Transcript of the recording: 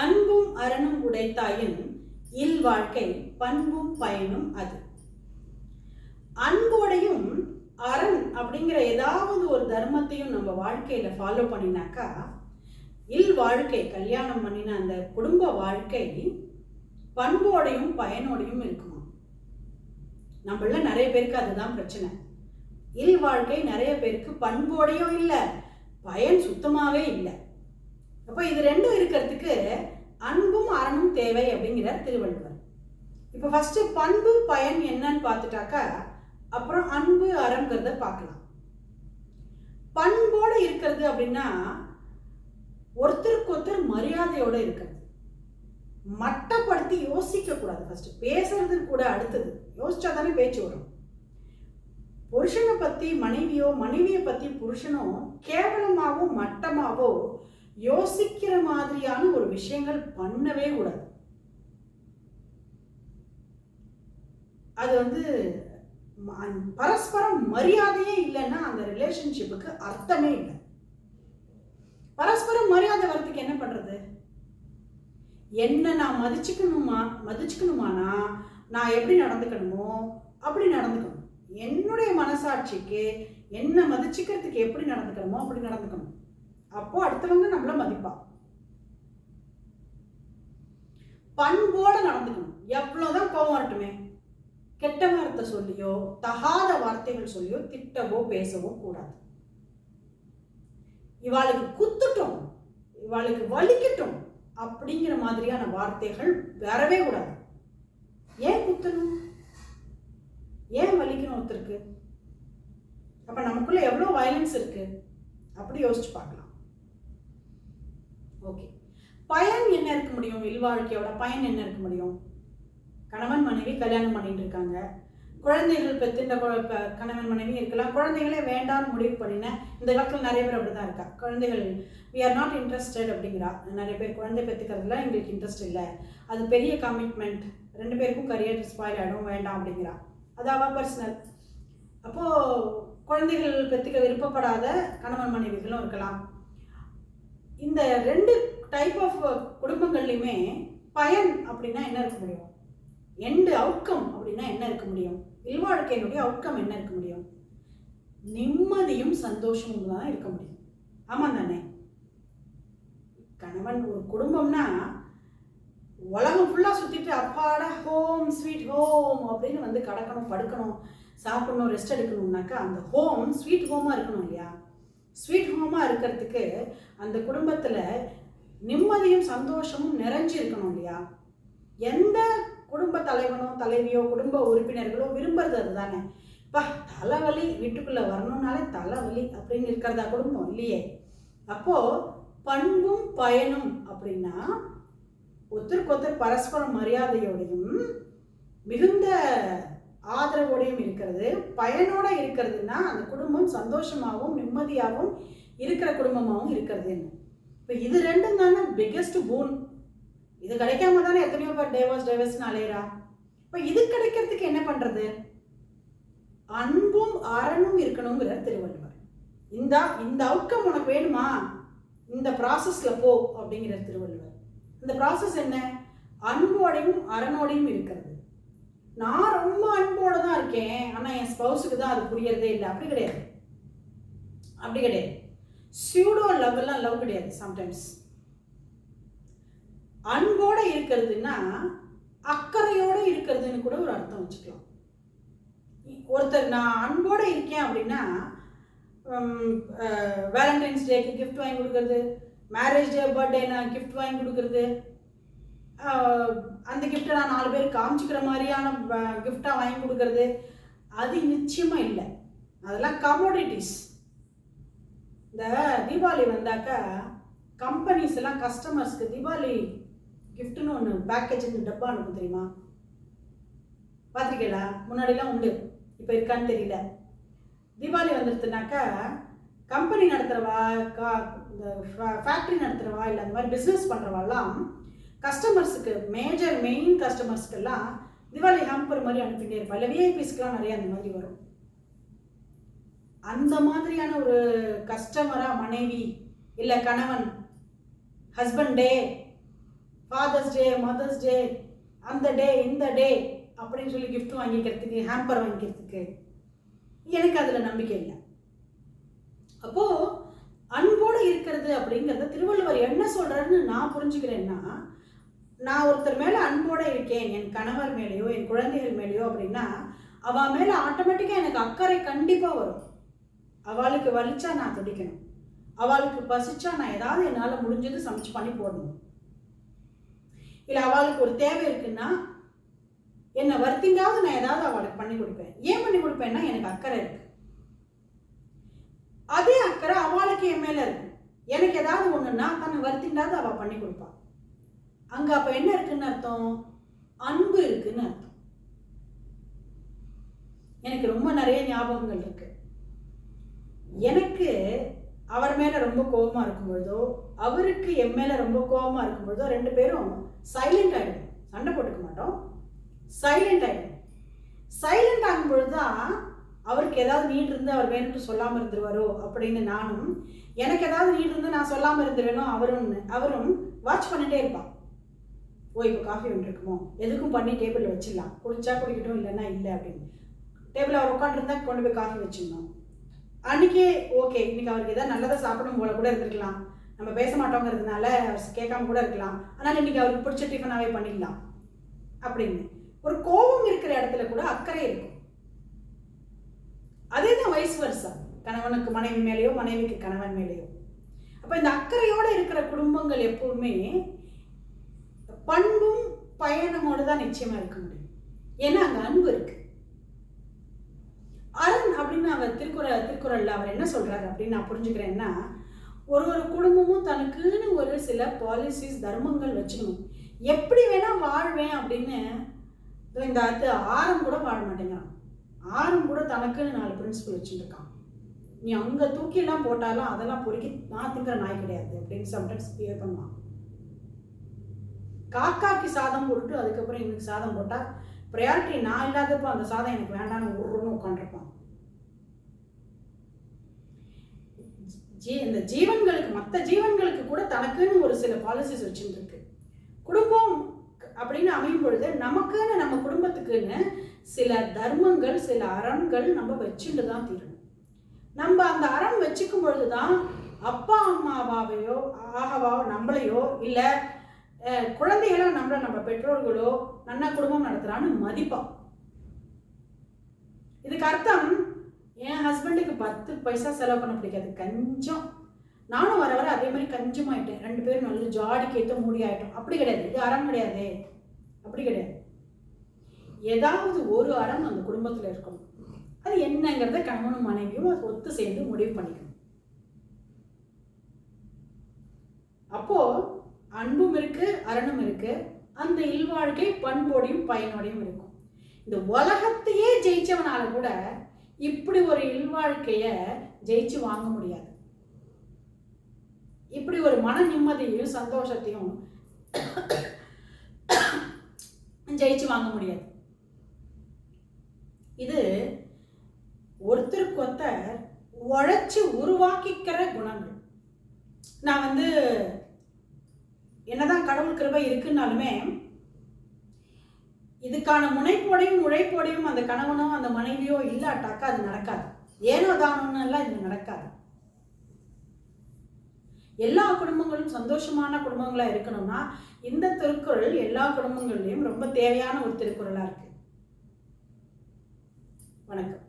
அன்பும் அரணும் உடைத்தாயின் இல் வாழ்க்கை பண்பும் பயனும் அது. அன்போடையும் அரண் அப்படிங்கிற ஏதாவது ஒரு தர்மத்தையும் நம்ம வாழ்க்கையில ஃபாலோ பண்ணினாக்கா இல் வாழ்க்கை கல்யாணம் பண்ணின அந்த குடும்ப வாழ்க்கை பண்போடையும் பயனோடையும் இருக்குமா? நம்மள நிறைய பேருக்கு அதுதான் பிரச்சனை. இல் வாழ்க்கை நிறைய பேருக்கு பண்போடையும் இல்லை பயன் சுத்தமாகவே இல்லை. அப்போ இது ரெண்டும் இருக்கிறதுக்கு அன்பும் அறனும் தேவை அப்படிங்கிறார் திருவள்ளுவர். இப்போ ஃபஸ்ட்டு பண்பு பயன் என்னன்னு பார்த்துட்டாக்கா அப்புறம் அன்பு அறங்கிறத பார்க்கலாம். பண்போடு இருக்கிறது அப்படின்னா ஒருத்தருக்கு ஒருத்தர் மரியாதையோடு இருக்கிறது மட்டப்படுத்தி யோசிக்க கூடாது பேசுறது கூட அடுத்தது. யோசிச்சா தானே பேச்சு வரும். புருஷனை பற்றி மனைவியோ மனைவியை பற்றி புருஷனோ கேவலமாகவோ மட்டமாகவோ யோசிக்கிற மாதிரியான ஒரு விஷயங்கள் பண்ணவே கூடாது. அது வந்து ம- பரஸ்பரம் மரியாதையே இல்லைன்னா அந்த ரிலேஷன்ஷிப்புக்கு அர்த்தமே இல்லை. பரஸ்பரம் மரியாதை வரத்துக்கு என்ன பண்றது? என்ன நான் மதிச்சுக்கணுமா மதிச்சுக்கணுமானா நான் எப்படி நடந்துக்கணுமோ அப்படி நடந்துக்கணும். என்னுடைய மனசாட்சிக்கு என்ன மதிச்சுக்கிறதுக்கு எப்படி நடந்துக்கணுமோ அப்படி நடந்துக்கணும். அப்போ அடுத்தவங்க நம்மள மதிப்பா பண்போட நடந்துக்கணும். எவ்வளவுதான் கோவம் வரட்டுமே. கெட்ட வார்த்தை சொல்லியோ தகாத வார்த்தைகள் சொல்லியோ திட்டவோ பேசவோ கூடாது. இவாளுக்கு குத்துட்டோம். இவாளுக்கு வலிக்கட்டும் அப்படிங்கிற மாதிரியான வார்த்தைகள் வரவே கூடாது. ஏன் குத்தணும்? ஏன் வலிக்கணும் ஒருத்தருக்கு? அப்ப நமக்குள்ள எவ்வளவு வயலன்ஸ் இருக்கு? அப்படி யோசிச்சு பார்க்கலாம். ஓகே பயன் என்ன இருக்க முடியும்? இல்வாழ்க்கையோட பயன் என்ன இருக்க முடியும்? கணவன் மனைவி கல்யாணம் பண்ணிட்டு இருக்காங்க. குழந்தைகள் பெத்துட்ட கணவன் மனைவி இருக்கலாம். குழந்தைகளே வேண்டாம்னு முடிவு பண்ணின இந்த காலத்தில் நிறைய பேர் அப்படிதான் இருக்கா? குழந்தைகள் வி ஆர் நாட் இன்ட்ரெஸ்டட் அப்படிங்கிறா. நிறைய பேர் குழந்தை பெற்றுக்கிறதுல எங்களுக்கு இன்ட்ரெஸ்ட் இல்லை. அது பெரிய கமிட்மெண்ட் ரெண்டு பேருக்கும் கரியர் ஸ்பாயில் ஆகிடும் வேண்டாம் அப்படிங்கிறா. அது அவ பர்சனல் அப்போது குழந்தைகள் பெற்றுக்க விருப்பப்படாத கணவன் மனைவிகளும் இருக்கலாம். இந்த ரெண்டு டைப் ஆஃப் குடும்பங்கள்லையுமே பயன் அப்படின்னா என்ன இருக்க முடியும்? எண்டு அவுட்கம் அப்படின்னா என்ன இருக்க முடியும்? இல்வாழ்க்கையினுடைய அவுட்கம் என்ன இருக்க முடியும்? நிம்மதியும் சந்தோஷமும் தான் இருக்க முடியும். ஆமாம் தானே? கணவன் ஒரு குடும்பம்னா உலகம் ஃபுல்லாக சுற்றிட்டு அப்பாட ஹோம் ஸ்வீட் ஹோம் அப்படின்னு வந்து கடக்கணும் படுக்கணும் சாப்பிடணும் ரெஸ்ட் எடுக்கணும்னாக்கா அந்த ஹோம் ஸ்வீட் ஹோமாக இருக்கணும் இல்லையா? ஸ்வீட் ஹோமாக இருக்கிறதுக்கு அந்த குடும்பத்தில் நிம்மதியும் சந்தோஷமும் நிறைஞ்சு இருக்கணும் இல்லையா? எந்த குடும்ப தலைவனோ தலைவியோ குடும்ப உறுப்பினர்களோ விரும்புறது அதுதானே. பா தலைவலி வீட்டுக்குள்ளே வரணும்னாலே தலைவலி அப்படின்னு இருக்கிறதா குடும்பம்? இல்லையே. அப்போது பண்பும் பயனும் அப்படின்னா ஒருத்தருக்கொருத்தர் பரஸ்பர மரியாதையோடையும் மிகுந்த ஆதரவோடையும் இருக்கிறது பயனோட இருக்கிறதுனா அந்த குடும்பம் சந்தோஷமாகவும் நிம்மதியாகவும் இருக்கிற குடும்பமாகவும் இருக்கிறது இப்போ இது ரெண்டும் தானே பிக்கெஸ்ட் பூன் இது கிடைக்காம தானே எத்தனையோ பேர் டைவர்ஸ் டைவர்ஸ்னு அலையிறா. இப்போ இது கிடைக்கிறதுக்கு என்ன பண்ணுறது அன்பும் அறனும் இருக்கணுங்கிற திருவள்ளுவர். இந்த இந்த அவுட்கம் உனக்கு வேணுமா? இந்த ப்ராசஸில் போ அப்படிங்கிற திருவள்ளுவர். இந்த ப்ராசஸ் என்ன? அன்போடையும் அறனோடையும் இருக்கிறது. நான் ரொம்ப அன்போடு தான் இருக்கேன். ஆனால் என் ஸ்பௌஸுக்கு தான் அது புரியறதே இல்லை. அப்படி கிடையாது. அப்படி கிடையாது. சியூடோ லவ் எல்லாம் லவ் கிடையாது சம்டைம்ஸ் அன்போட இருக்கிறதுன்னா அக்கறையோட இருக்கிறதுன்னு கூட ஒரு அர்த்தம் வச்சுக்கலாம். ஒருத்தர் நான் அன்போடு இருக்கேன் அப்படின்னா வேலண்டைன்ஸ் டேக்கு கிஃப்ட் வாங்கி கொடுக்கறது மேரேஜ் டே பர்த்டே நான் கிஃப்ட் வாங்கி கொடுக்குறது அந்த கிஃப்ட்டை நான் நாலு பேர் காமிச்சிக்கிற மாதிரியான கிஃப்டாக வாங்கி கொடுக்கறது அது நிச்சயமாக இல்லை. அதெல்லாம் கமோடிட்டிஸ் இந்த தீபாவளி வந்தாக்கா கம்பெனிஸ் எல்லாம் கஸ்டமர்ஸ்க்கு தீபாவளி கிஃப்ட்னு ஒன்று பேக்கேஜ்னு டப்பா அனுப்பும் தெரியுமா? பார்த்துருக்கீங்களா? முன்னாடிலாம் உண்டு. இப்போ இருக்கான்னு தெரியல. தீபாவளி வந்துடுதுனாக்கா கம்பெனி நடத்துகிறவா கா இந்த ஃபேக்ட்ரி நடத்துகிறவா இல்லை அந்த மாதிரி பிஸ்னஸ் பண்ணுறவாலாம் கஸ்டமர்ஸுக்கு மேஜர் மெயின் கஸ்டமர்ஸ்க்கெல்லாம் தீபாவளி ஹாம்பர் மாதிரி அனுப்பிட்டே இருப்பா. இல்லை விஐபிஸ்க்கெலாம் நிறைய அந்த மாதிரி வரும். அந்த மாதிரியான ஒரு கஸ்டமராக மனைவி இல்லை கணவன் husband day father's day mother's day அந்த டே இந்த டே அப்படின்னு சொல்லி கிஃப்ட் வாங்கிக்கிறதுக்கு ஹேம்பர் வாங்கிக்கிறதுக்கு எனக்கு அதில் நம்பிக்கை இல்லை. அப்போது அன்போடு இருக்கிறது அப்படிங்கிறத திருவள்ளுவர் என்ன சொல்கிறாருன்னு நான் புரிஞ்சுக்கிறேன்னா நான் ஒருத்தர் மேலே அன்போட இருக்கேன் என் கணவர் மேலேயோ என் குழந்தைகள் மேலேயோ அப்படின்னா அவள் மேலே ஆட்டோமேட்டிக்காக எனக்கு அக்கறை கண்டிப்பாக வரும். அவளுக்கு வலிச்சா நான் துடிக்கணும். அவளுக்கு பசிச்சா நான் ஏதாவது என்னால் முடிஞ்சது சமைச்சு பண்ணி போடணும். இல்லை அவளுக்கு ஒரு தேவை இருக்குன்னா என்னை வருத்திங்காவது நான் ஏதாவது அவளுக்கு பண்ணி கொடுப்பேன். ஏன் பண்ணி கொடுப்பேன்னா எனக்கு அக்கறை இருக்கு. அதே அக்கறை அவளுக்கு என் மேலே இருக்கு. எனக்கு ஏதாவது ஒன்றுன்னா தன்னை வருத்திண்டாவது அவள் பண்ணி கொடுப்பா. அங்க அப்ப என்ன இருக்குன்னு அர்த்தம்? அன்பு இருக்குன்னு அர்த்தம். எனக்கு ரொம்ப நிறைய ஞாபகங்கள் இருக்கு. எனக்கு அவர் மேல ரொம்ப கோபமா இருக்கும் பொழுதோ அவருக்கு என் மேல ரொம்ப கோபமா இருக்கும் பொழுதோ ரெண்டு பேரும் சைலண்ட் ஆகிடும் சண்டை போட்டுக்க மாட்டோம். சைலண்ட் ஆகிடும் சைலண்ட் ஆகும் பொழுதுதான் அவருக்கு ஏதாவது நீட் இருந்து அவர் வேணும்னு சொல்லாமல் இருந்துருவாரோ அப்படின்னு நானும் எனக்கு ஏதாவது நீட் இருந்து நான் சொல்லாமல் இருந்துருவேனோ அவரும் அவரும் வாட்ச் பண்ணிட்டே இருப்பான் ஓ இப்போ காஃபி வந்துருக்குமோ எதுக்கும் பண்ணி டேபிளில் வச்சிடலாம். குடிச்சா குடிக்கட்டும் இல்லைன்னா இல்லை அப்படின்னு. டேபிளில் அவர் உட்காந்துருந்தா கொண்டு போய் காஃபி வச்சிடணும். அன்றைக்கே ஓகே இன்னைக்கு அவருக்கு ஏதாவது நல்லதாக சாப்பிடும் போல கூட இருந்திருக்கலாம். நம்ம பேச மாட்டோங்கிறதுனால கேட்காம கூட இருக்கலாம். ஆனால் இன்னைக்கு அவருக்கு பிடிச்ச டிஃபனாகவே பண்ணிடலாம். அப்படின்னு. ஒரு கோபம் இருக்கிற இடத்துல கூட அக்கறை இருக்கும். அதே தான் வயசு வருஷா கணவனுக்கு மனைவி மேலேயோ மனைவிக்கு கணவன் மேலேயோ. அப்போ இந்த அக்கறையோடு இருக்கிற குடும்பங்கள் எப்பவுமே பண்பும் பயணமோடு தான் நிச்சயமா இருக்க முடியும். ஏன்னா அங்க அன்பு இருக்கு. அரண் அப்படின்னு அவர் திருக்குறள் திருக்குறள்ல அவர் என்ன சொல்றாரு அப்படின்னு நான் புரிஞ்சுக்கிறேன்னா ஒரு ஒரு குடும்பமும் தனக்குன்னு ஒரு சில பாலிசிஸ் தர்மங்கள் வச்சுக்கணும். எப்படி வேணா வாழ்வேன் அப்படின்னு இந்த அடுத்து ஆரம் கூட வாழ மாட்டேங்கிறான். ஆரம் கூட தனக்குன்னு நாலு பிரின்சிபல் வச்சுருக்கான் நீ அங்கே தூக்கிலாம் போட்டாலும் அதெல்லாம் பொறுக்கி நான் திங்கிற நாய் கிடையாது அப்படின்னு சம்டைம்ஸ் பியர் பண்ணுவான். காக்காக்கு சாதம் போட்டு அதுக்கப்புறம் எனக்கு சாதம் போட்டால் ப்ரையாரிட்டி நான் இல்லாதப்போ அந்த சாதம் எனக்கு வேண்டாம்னு உருன்னு உட்காந்துருப்பான் ஜீ இந்த ஜீவன்களுக்கு மற்ற ஜீவன்களுக்கு கூட தனக்குன்னு ஒரு சில பாலிசிஸ் வச்சுருக்கு குடும்பம் அப்படின்னு அமையும் பொழுது நமக்குன்னு நம்ம குடும்பத்துக்குன்னு சில தர்மங்கள் சில அரண்கள் நம்ம வச்சுட்டு தான் தீரணும். நம்ம அந்த அரண் வச்சுக்கும் பொழுது தான் அப்பா அம்மாவாவையோ ஆகவாவோ நம்மளையோ இல்லை குழந்தைகளோ நம்மளை நம்ம பெற்றோர்களோ நன்ன குடும்பம் நடத்துகிறான்னு மதிப்பான் இதுக்கு அர்த்தம் என் ஹஸ்பண்டுக்கு பத்து பைசா செலவு பண்ண பிடிக்காது கஞ்சம். நானும் வர வர அதே மாதிரி கஞ்சமாயிட்டேன். ரெண்டு பேரும் நல்ல ஜாடிக்கு ஏற்ற மூடி ஆயிட்டோம். அப்படி கிடையாது. இது அறம் கிடையாதே. அப்படி கிடையாது. ஏதாவது ஒரு அறம் அந்த குடும்பத்தில் இருக்கணும். அது என்னங்கிறத கணவனும் மனைவியும் ஒத்து சேர்ந்து முடிவு பண்ணிக்கணும். அப்போது அன்பும் இருக்கு அரணும் இருக்கு. அந்த இல்வாழ்க்கை பண்போடையும் பயனோடையும் இருக்கும். இந்த உலகத்தையே ஜெயிச்சவனால கூட இப்படி ஒரு இல்வாழ்க்கைய ஜெயிச்சு வாங்க முடியாது. இப்படி ஒரு மன நிம்மதியையும் சந்தோஷத்தையும் ஜெயிச்சு வாங்க முடியாது. இது ஒருத்தருக்கு ஒருத்தர் உழைச்சி உருவாக்கிக்கிற குணங்கள். நான் வந்து என்னதான் கடவுள் கிருபை இருக்குன்னாலுமே இதுக்கான முனைப்போடையும் உழைப்போடையும் அந்த கணவனோ அந்த மனைவியோ இல்லாட்டாக்கா அது நடக்காது. ஏனோ தானோன்னு எல்லாம் இது நடக்காது. எல்லா குடும்பங்களும் சந்தோஷமான குடும்பங்களாக இருக்கணும்னா இந்த திருக்குறள் எல்லா குடும்பங்கள்லையும் ரொம்ப தேவையான ஒரு திருக்குறளாக இருக்கு. வணக்கம்.